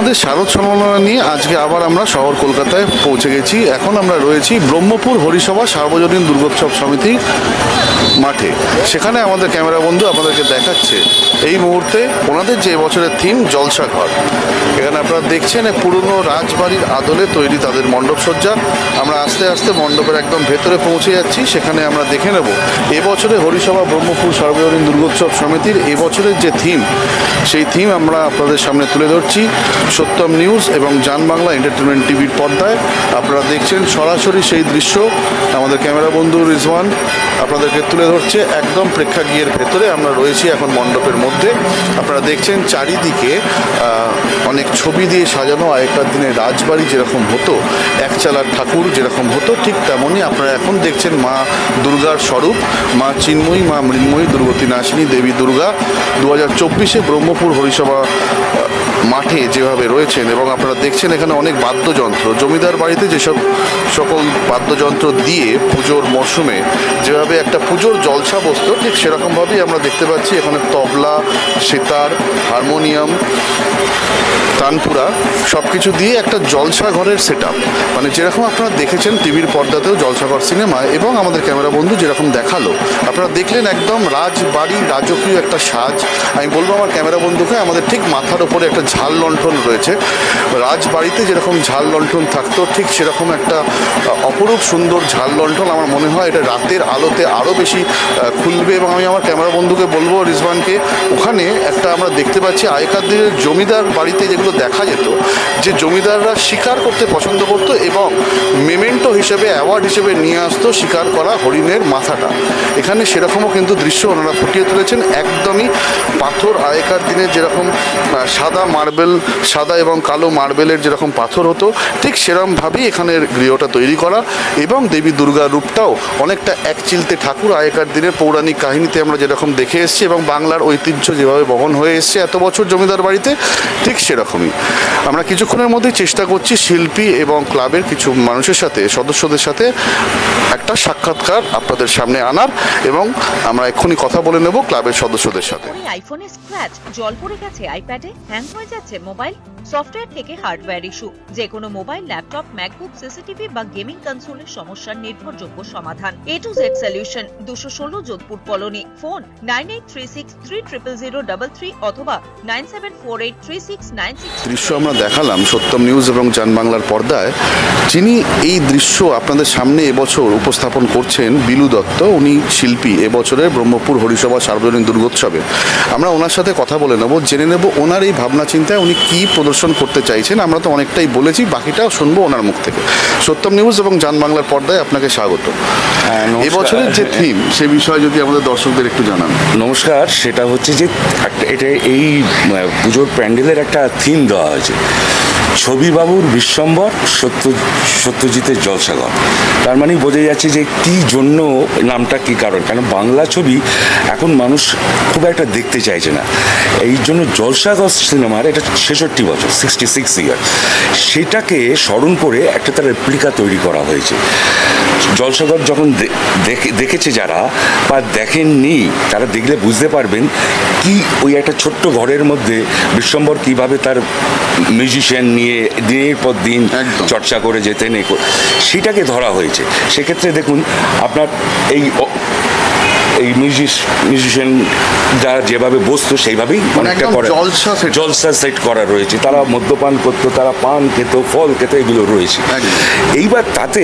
আমাদের শারদ সম্মাননা নিয়ে আজকে আবার আমরা শহর কলকাতায় পৌঁছে গেছি। এখন আমরা রয়েছি ব্রহ্মপুর হরিসভা সার্বজনীন দুর্গোৎসব সমিতি মাঠে। সেখানে আমাদের ক্যামেরা বন্ধু আপনাদেরকে দেখাচ্ছে এই মুহূর্তে ওনাদের যে বছরের থিম জলসা ঘর। এখানে আপনারা দেখছেন পুরনো রাজবাড়ির আদলে তৈরি তাদের মণ্ডপ সজ্জা। আমরা আস্তে আস্তে মণ্ডপের একদম ভেতরে পৌঁছে যাচ্ছি। সেখানে আমরা দেখে নেব এবছরে হরিসভা, ব্রহ্মপুর সার্বজনীন দুর্গোৎসব সমিতির এবছরের যে থিম, সেই থিম আমরা আপনাদের সামনে তুলে ধরছি। সত্যম নিউজ এবং জান বাংলা এন্টারটেনমেন্ট টিভির পর্দায় আপনারা দেখছেন সরাসরি সেই দৃশ্য। আমাদের ক্যামেরা বন্ধু রিজওয়ান, আপনাদেরকে তুলে ধরছে একদম প্রেক্ষাগৃহের ভেতরে। আমরা রয়েছি এখন মণ্ডপের মধ্যে। আপনারা দেখছেন চারিদিকে অনেক ছবি দিয়ে সাজানো। আগেকার দিনে রাজবাড়ি যেরকম হতো, একচালার ঠাকুর যেরকম হতো, ঠিক তেমনই আপনারা এখন দেখছেন মা দুর্গার স্বরূপ, মা চিন্ময়ী, মা মৃন্ময়ী দুর্গতি নাশিনী দেবী দুর্গা। দু হাজার চব্বিশে ব্রহ্মপুর হরিসভা মাঠে যেভাবে রয়েছেন এবং আপনারা দেখছেন এখানে অনেক বাদ্যযন্ত্র। জমিদার বাড়িতে যেসব সকল বাদ্যযন্ত্র দিয়ে পুজোর মরশুমে যেভাবে একটা পুজোর জলসা বসতো, ঠিক সেরকমভাবেই আমরা দেখতে পাচ্ছি এখানে তবলা, সেতার, হারমোনিয়াম, তানপুরা সব কিছু দিয়ে একটা জলসা ঘরের সেট মানে যেরকম আপনারা দেখেছেন টিভির পর্দাতেও জলসাঘর সিনেমা এবং আমাদের ক্যামেরা বন্ধু যেরকম দেখাল। আপনারা দেখলেন একদম রাজবাড়ি রাজকীয় একটা সাজ। আমি বলব আমার ক্যামেরা বন্ধুকে আমাদের ঠিক মাথার ওপরে একটা ঝাল লণ্ঠন রয়েছে। রাজবাড়িতে যেরকম ঝাল লণ্ঠন থাকতো, ঠিক সেরকম একটা অপরূপ সুন্দর ঝাল লণ্ঠন আমার মনে হয় এটা রাতের আলোতে আরও বেশি খুলবে এবং আমি আমার ক্যামেরা বন্ধুকে বলব, রিজওয়ানকে, ওখানে একটা আমরা দেখতে পাচ্ছি, আগেকার দিনের জমিদার বাড়িতে যেগুলো দেখা যেত, যে জমিদাররা শিকার করতে পছন্দ করতো এবং মেমেন্টো হিসেবে অ্যাওয়ার্ড হিসেবে নিয়ে আসতো শিকার করা হরিণের মাথাটা। এখানে সেরকমও কিন্তু দৃশ্য ওনারা ফুটিয়ে তুলেছেন। একদমই পাথর আগেকার দিনে যেরকম সাদা মার্বেল, সাদা এবং কালো মার্বেলের যেরকম পাথর হতো, ঠিক সেরকমভাবেই এখানের গৃহটা তৈরি করা এবং দেবী দুর্গার রূপটাও অনেকটা এক চিলতে ঠাকুর আগেকার দিনের পৌরাণিক কাহিনীতে আমরা যেরকম দেখে এসেছি এবং বাংলার ঐতিহ্য যেভাবে বহন হয়ে এসছে এত বছর জমিদার বাড়িতে, ঠিক সেরকমই। আমরা কিছুক্ষণের মধ্যেই চেষ্টা করছি শিল্পী এবং ক্লাবের কিছু মানুষের সাথে, সদস্যদের সাথে একটা সাক্ষাৎকার আপনাদের সামনে আনার এবং আমরা এক্ষুনি কথা বলে নেব ক্লাবের সদস্যদের সাথে। ফোনে আইফোনে স্ক্র্যাচ জল পড়ে গেছে আইপ্যাডে হ্যাং হয়ে যাচ্ছে মোবাইল, সফটওয়্যার থেকে হার্ডওয়্যার ইস্যু। যে কোনো মোবাইল, ল্যাপটপ, ম্যাকবুক, সিসিটিভি বা গেমিং কনসোলের সমস্যার নির্ভরযোগ্য সমাধান। এ টু জেড সলিউশন দুশো ষোলো Jodhpur colony. Phone nine eight three six three triple zero double three অথবা nine seven four eight three six nine six দৃশ্য আমরা দেখালাম সত্যম নিউজ এবং জান বাংলার পর্দায়। যিনি এই দৃশ্য আপনাদের সামনে এবছর উপস্থাপন করছেন বিলু দত্ত, উনি শিল্পী। এবছরের ব্রহ্মপুর হরিসভা সার্বজনীন দুর্গোৎসবে। আমরা ওনার সাথে কথা বলে নেব, জেনে নেব ওনার এই ভাবনা চিন্তায় উনি কী প্রদর্শন করতে চাইছেন আমরা তো অনেকটাই বলেছি বাকিটাও শুনব ওনার মুখ থেকে। সত্যম নিউজ এবং যান বাংলার পর্দায় আপনাকে স্বাগত। হ্যাঁ, এবছরের যে থিম সে বিষয়ে যদি আমাদের দর্শকদের একটু জানান। নমস্কার সেটা হচ্ছে যে এটা এই পুজোর প্যান্ডেলের একটা থিম দেওয়া হয়েছে। ছবিবাবুর বিশ্বম্বর, সত্য, সত্যজিতের জলসাগর। তার মানে বোঝা যাচ্ছে যে কি জন্য নামটা কি কারণ? কেন বাংলা ছবি এখন মানুষ খুব একটা দেখতে চাইছে না। এই জন্য জলসাগর সিনেমার এটা ছেষট্টি বছর সিক্সটি সিক্স ইয়ার সেটাকে স্মরণ করে একটা তার রেপ্লিকা তৈরি করা হয়েছে। জলসাগর যখন দেখেছে যারা বা দেখেননি, তারা দেখলে বুঝতে পারবেন কি ওই একটা ছোট্ট ঘরের মধ্যে বিশ্বম্বর কীভাবে তার মিউজিশিয়ান নিয়ে দিনের পর দিন। চর্চা করে যেতেন নেই সেটাকে ধরা হয়েছে সেক্ষেত্রে দেখুন আপনার এই এই মিউজিশিয়ান যারা যেভাবে বসতো সেইভাবেই অনেকটা একদম করে। জলসা সেট। করা রয়েছে। তারা মদ্যপান করতো তারা পান খেত ফল খেত এগুলো রয়েছে। এইবার তাতে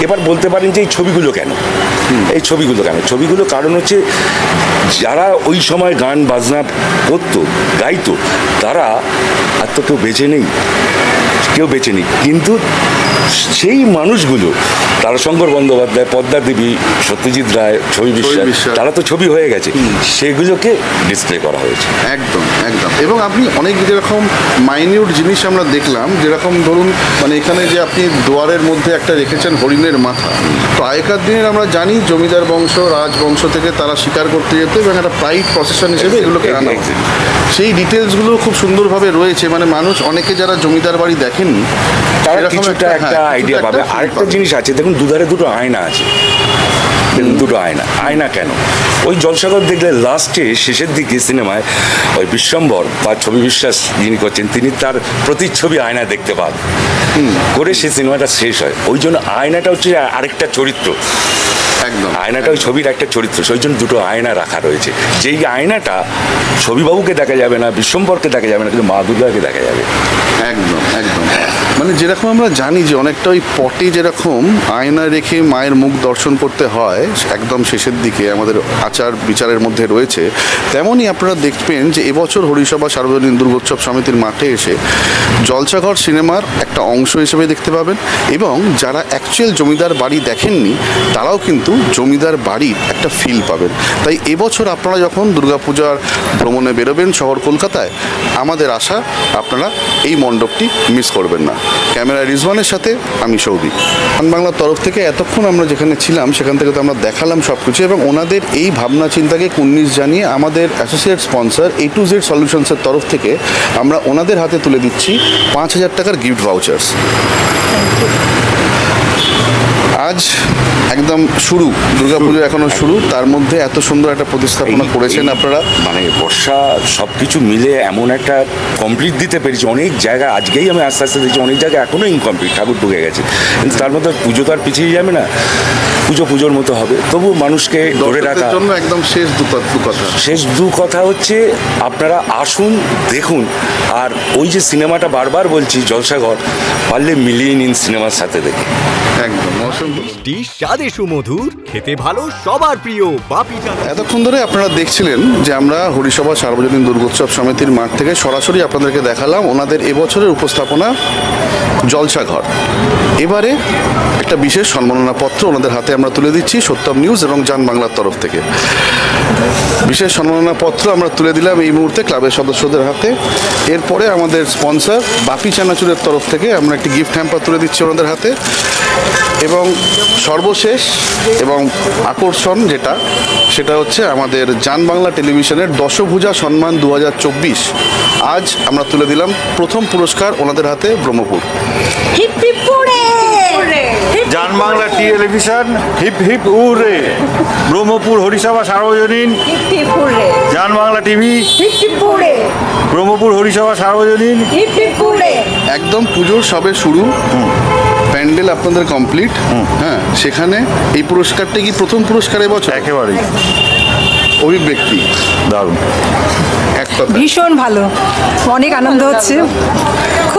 এবার বলতে পারেন যে এই ছবিগুলো কেন? এই ছবিগুলো কেন? ছবিগুলো কারণ হচ্ছে যারা ওই সময় গান বাজনা করতো গাইতো তারা আর তো কেউ বেঁচে নেই। কেউ বেঁচে নেই। কিন্তু সেই মানুষগুলো তারাশঙ্কর বন্দ্যোপাধ্যায় পদ্মা দেবী সত্যজিৎ রায় ছবি বিশ্বাস। তারা তো ছবি হয়ে গেছে। সেগুলোকে ডিসপ্লে করা হয়েছে। একদম একদম। এবং আপনি অনেক যেরকম মাইনিউট জিনিস আমরা দেখলাম যেরকম ধরুন মানে এখানে যে আপনি দুয়ারের মধ্যে একটা রেখেছেন হরিণের মাথা তো আগেকার দিনের আমরা জানি জমিদার বংশ রাজবংশ থেকে তারা শিকার করতে যেত এবং একটা প্রাইড প্রসেশন হিসেবে এগুলোকে আনা। সেই ডিটেলসগুলো খুব সুন্দরভাবে রয়েছে মানে মানুষ অনেকে যারা জমিদার বাড়ি দেখেননি তারা কিছুটা হ্যাঁ, একটা আইডিয়া পাবে। আরেকটা জিনিস আছে দেখুন দুধারে দুটো আয়না আছে। দুটো আয়না। আয়না কেন? ওই জলসাগর দেখলে লাস্টে, শেষের দিকে সিনেমায় ওই বিশ্বম্বর বা ছবি বিশ্বাস যিনি করছেন, তিনি তার প্রতিচ্ছবি আয়না দেখতে পান। করে সেই সিনেমাটা শেষ হয়। ওই জন্য আয়নাটা হচ্ছে আরেকটা চরিত্র। একদম। আয়নাটা ওই ছবির একটা চরিত্র সেই জন্য দুটো আয়না রাখা রয়েছে। যেই আয়নাটা ছবিবাবুকে দেখা যাবে না বিশ্বম্বরকে দেখা যাবে না কিন্তু মা দুর্গাকে দেখা যাবে। একদম একদম। মানে যেরকম আমরা জানি যে অনেকটা ওই পটে যেরকম আয়না রেখে মায়ের মুখ দর্শন করতে হয় একদম শেষের দিকে আমাদের আচার বিচারের মধ্যে রয়েছে তেমনই আপনারা দেখবেন যে এবছর হরিসভা সার্বজনীন দুর্গোৎসব সমিতির মাঠে এসে জলসাঘর সিনেমার একটা অংশ হিসেবে দেখতে পাবেন এবং যারা অ্যাকচুয়াল জমিদার বাড়ি দেখেননি তারাও কিন্তু জমিদার বাড়ির একটা ফিল পাবেন। তাই এবছর আপনারা যখন দুর্গাপূজার ভ্রমণে বেরোবেন শহর কলকাতায়, আমাদের আশা আপনারা এই মণ্ডপটি মিস করবেন না। ক্যামেরা রিজওয়ানের সাথে আমি গান বাংলার তরফ থেকে এতক্ষণ আমরা যেখানে ছিলাম, সেখান থেকে তো আমরা দেখালাম সব কিছু এবং ওনাদের এই ভাবনা চিন্তাকে কুন্নিশ জানিয়ে আমাদের associate sponsor A to Z সলিউশনসের তরফ থেকে আমরা ওনাদের হাতে তুলে দিচ্ছি পাঁচ হাজার টাকার গিফট ভাউচার্স আজ একদম শুরু দুর্গাপুজো এখনও শুরু তার মধ্যে এত সুন্দর একটা প্রতিস্থাপনা করেছেন আপনারা। মানে বর্ষা সব কিছু মিলে এমন একটা কমপ্লিট দিতে পেরেছি অনেক জায়গা আজকেই আমি আস্তে আস্তে দেখছি অনেক জায়গায় এখনও ইনকমপ্লিট ঠাকুর ঢুকে গেছে। কিন্তু তার মধ্যে পুজো তো আর পিছিয়ে যাবে না পুজো পুজোর মতো হবে। তবু মানুষকে ধরে রাখা দর্শকদের জন্য একদম শেষ দু দু কথা। শেষ দু কথা হচ্ছে আপনারা আসুন দেখুন। আর ওই যে সিনেমাটা বারবার বলছি জলসাঘর পারলে মিলিয়ে নিন সিনেমার সাথে দেখে। একদম অসংখ্য মিষ্টি স্বাদে সুমধুর খেতে ভালো সবার প্রিয় বাপি এতক্ষণ ধরে আপনারা দেখছিলেন যে আমরা হরিসভা সার্বজনীন দুর্গোৎসব সমিতির মাঠ থেকে সরাসরি আপনাদেরকে দেখালাম ওনাদের এবছরের উপস্থাপনা জলসাঘর। এবারে একটা বিশেষ সম্মাননা পত্র ওনাদের হাতে আমরা তুলে দিচ্ছি সত্যম নিউজ এবং জান বাংলার তরফ থেকে। বিশেষ সম্মাননা পত্র আমরা তুলে দিলাম এই মুহূর্তে ক্লাবের সদস্যদের হাতে। এরপরে আমাদের স্পন্সর বাপি চানাচুরের তরফ থেকে আমরা একটি গিফট হ্যাম্পার তুলে দিচ্ছি ওনাদের হাতে। এবং সর্বশেষ এবং আকর্ষণ যেটা সেটা হচ্ছে আমাদের জান বাংলা টেলিভিশনের দশভূজা সম্মান দু হাজার চব্বিশ। আজ আমরা তুলে দিলাম প্রথম পুরস্কার ওনাদের হাতে ব্রহ্মপুর। জান Bangla television hip hip hurray Brahmapur Harisabha সার্বজনীন পুড়ে জান বাংলা টিভি ব্রহ্মপুর হরিসভা সার্বজনীন একদম পুজোর সবে শুরু। প্যান্ডেল আপনাদের কমপ্লিট। হ্যাঁ সেখানে এই পুরস্কারটা কি প্রথম পুরস্কার এবছর? একেবারেই। অভিব্যক্তি। দারুণ। এক ভীষণ ভালো। অনেক আনন্দ হচ্ছে।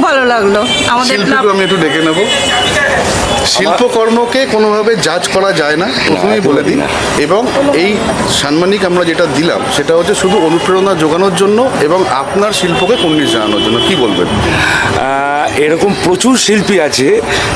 ভালো লাগল। আমাদের ক্লাব আমি একটু ডেকে নেব। শিল্পকর্মকে কোনোভাবে জাজ করা যায় না প্রথমেই বলে দিই। এবং এই সাম্মানিক আমরা যেটা দিলাম সেটা হচ্ছে শুধু অনুপ্রেরণা জোগানোর জন্য এবং আপনার শিল্পকে কুন্নিশ জানানোর জন্য। কি বলবেন? আহ, এরকম প্রচুর শিল্পী আছে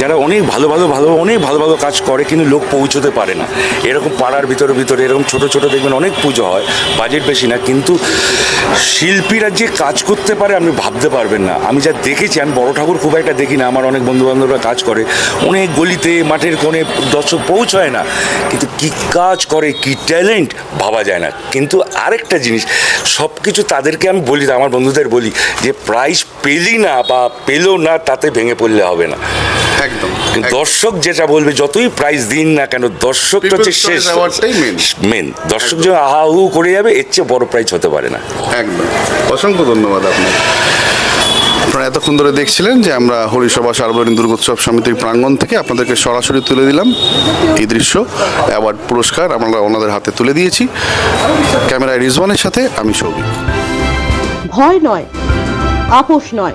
যারা অনেক ভালো ভালো ভালো অনেক ভালো ভালো কাজ করে কিন্তু লোক পৌঁছতে পারে না। এরকম পাড়ার ভিতরে ভিতরে এরকম ছোট ছোট দেখবেন অনেক পুজো হয় বাজেট বেশি না, কিন্তু শিল্পীরা যে কাজ করতে পারে আপনি ভাবতে পারবেন না। আমি যা দেখেছি, আমি বড় ঠাকুর খুব একটা দেখি না, আমার অনেক বন্ধু বান্ধবরা কাজ করে, অনেক গলিতে, মাঠের কোণে দর্শক পৌঁছায় না, কিন্তু কি কাজ করে, কি ট্যালেন্ট ভাবা যায় না। কিন্তু আরেকটা জিনিস সব কিছু তাদেরকে আমি বলি, আমার বন্ধুদের বলি, যে প্রাইজ পেলি না বা পেল না তাতে ভেঙে পড়লে হবে না। একদম দর্শক যেটা বলবে যতই প্রাইজ দিন না কেন দর্শক হচ্ছে শেষ। মেন দর্শক যে আহা হু করে যাবে এর চেয়ে বড় প্রাইজ হতে পারে না। একদম। অসংখ্য ধন্যবাদ আপনার আপনারা এতক্ষণ ধরে দেখছিলেন যে আমরা হরিসভা সার্বজনীন দুর্গোৎসব সমিতির প্রাঙ্গণ থেকে আপনাদেরকে সরাসরি তুলে দিলাম এই দৃশ্য অ্যাওয়ার্ড পুরস্কার আমরা ওনাদের হাতে তুলে দিয়েছি। ক্যামেরায় রিজওয়ানের সাথে আমি সৌভিক। ভয় নয় আপোষ নয়।